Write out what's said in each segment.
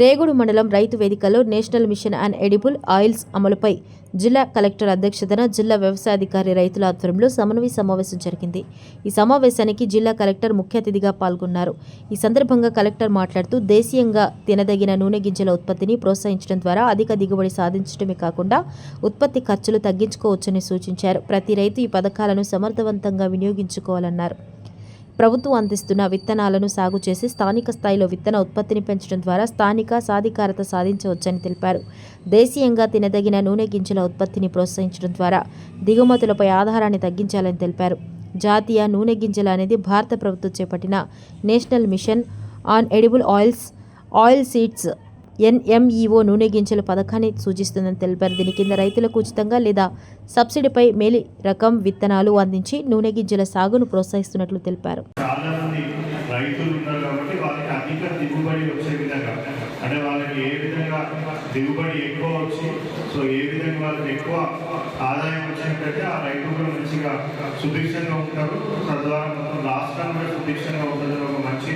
రేగుడు మండలం రైతు వేదికలో national mission and edible oils అమలుపై జిల్లా కలెక్టర్ అధ్యక్షతన జిల్లా వ్యవసాయాధికారి రైతుల ఆధ్వర్యంలో సమన్వయ సమావేశం జరిగింది. ఈ సమావేశానికి జిల్లా కలెక్టర్ ముఖ్య అతిథిగా పాల్గొన్నారు. ఈ సందర్భంగా కలెక్టర్ మాట్లాడుతూ దేశీయంగా తినదగిన నూనె గింజల ఉత్పత్తిని ప్రోత్సహించడం ద్వారా అధిక దిగుబడి సాధించడమే కాకుండా ఉత్పత్తి ఖర్చులు తగ్గించుకోవచ్చని సూచించారు. ప్రతి రైతు ఈ పథకాలను సమర్థవంతంగా వినియోగించుకోవాలన్నారు. ప్రభుత్వం అందిస్తున్న విత్తనాలను సాగు చేసి స్థానిక స్థాయిలో విత్తన ఉత్పత్తిని పెంచడం ద్వారా స్థానిక సాధికారత సాధించవచ్చని తెలిపారు. దేశీయంగా తినదగిన నూనె గింజల ఉత్పత్తిని ప్రోత్సహించడం ద్వారా దిగుమతులపై ఆధారాన్ని తగ్గించాలని తెలిపారు. జాతీయ నూనె గింజల అనేది భారత ప్రభుత్వం చేపట్టిన national mission on edible oils oil seeds NMEO నూనె గింజల పథకాన్ని సూచిస్తుందని తెలిపారు. దీని కింద రైతులకు ఉచితంగా లేదా సబ్సిడీపై మేలి రకం విత్తనాలు అందించి నూనె గింజల సాగును ప్రోత్సహిస్తున్నట్లు తెలిపారు. అంటే వాళ్ళకి ఏ విధంగా దిగుబడి ఎక్కువ వచ్చి సో ఏ విధంగా వాళ్ళకి ఎక్కువ ఆదాయం వచ్చినట్టయితే ఆ రైతు కూడా మంచిగా సుభిక్షంగా ఉంటారు. తద్వారా మొత్తం రాష్ట్రం కూడా సుభిక్షంగా ఉంటుందని ఒక మంచి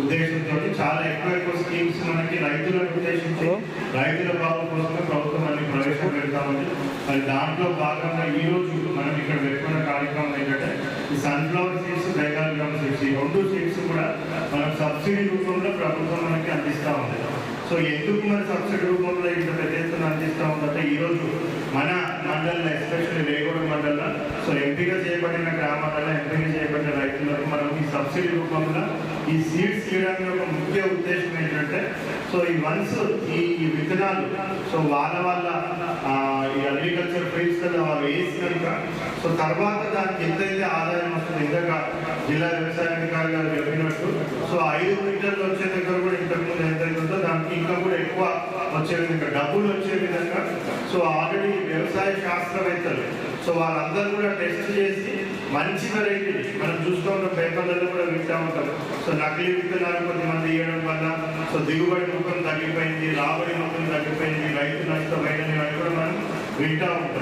ఉద్దేశంతో చాలా ఎక్కువ ఎక్కువ స్కీమ్స్ మనకి రైతులను ఉద్దేశించి రైతుల బాగు కోసమే ప్రభుత్వం అన్ని ప్రవేశపెడతామని మరి దాంట్లో భాగంగా ఈ రోజు మనం ఇక్కడ పెట్టుకున్న కార్యక్రమం ఏంటంటే ఈ sunflower seeds Bengal gram seeds ఈ రెండు సీడ్స్ కూడా మనం సబ్సిడీ రూపంలో ప్రభుత్వం మనకి అందిస్తూ ఉంది. సో ఎందుకు మన సబ్సిడీ రూపంలో ఇంత పెద్ద ఎత్తున అందిస్తూ ఉందంటే ఈరోజు మన మండలంలో ఎస్పెషల్లీ రేగూడ మండలంలో సో ఎంపిక చేయబడిన గ్రామాలలో ఎంపిక చేయబడిన రైతులకు మనం ఈ సబ్సిడీ రూపంలో ఈ సీడ్స్ ఇవ్వడానికి ఒక ముఖ్య ఉద్దేశం సో ఈ వన్స్ ఈ ఈ విత్తనాలు సో వాళ్ళ వాళ్ళ ఈ అగ్రికల్చర్ ఫీల్డ్స్ కదా వాళ్ళు వేసి కనుక సో తర్వాత దానికి ఎంతైతే ఆదాయం వస్తుంది ఇందాక జిల్లా వ్యవసాయ అధికారి గారు చెప్పినట్టు సో ఐదు మీటర్లు వచ్చే దగ్గర కూడా ఇంతకుముందు ఎంతైతే ఉందో దానికి ఇంకా కూడా ఎక్కువ వచ్చే విధంగా డబ్బులు వచ్చే విధంగా సో ఆల్రెడీ వ్యవసాయ శాస్త్రవేత్తలు సో వాళ్ళందరూ కూడా టెస్ట్ చేసి మంచి వెరైటీ మనం చూస్తూ ఉంటాం పేపర్లలో కూడా వింటూ ఉంటాం సో నకిలీ విత్తనాలు కొంతమంది ఇవ్వడం వల్ల సో దిగుబడి మొత్తం తగ్గిపోయింది రాబడి మొత్తం తగ్గిపోయింది రైతు నష్టమైనది అని కూడా మనం వింటూ ఉంటాం.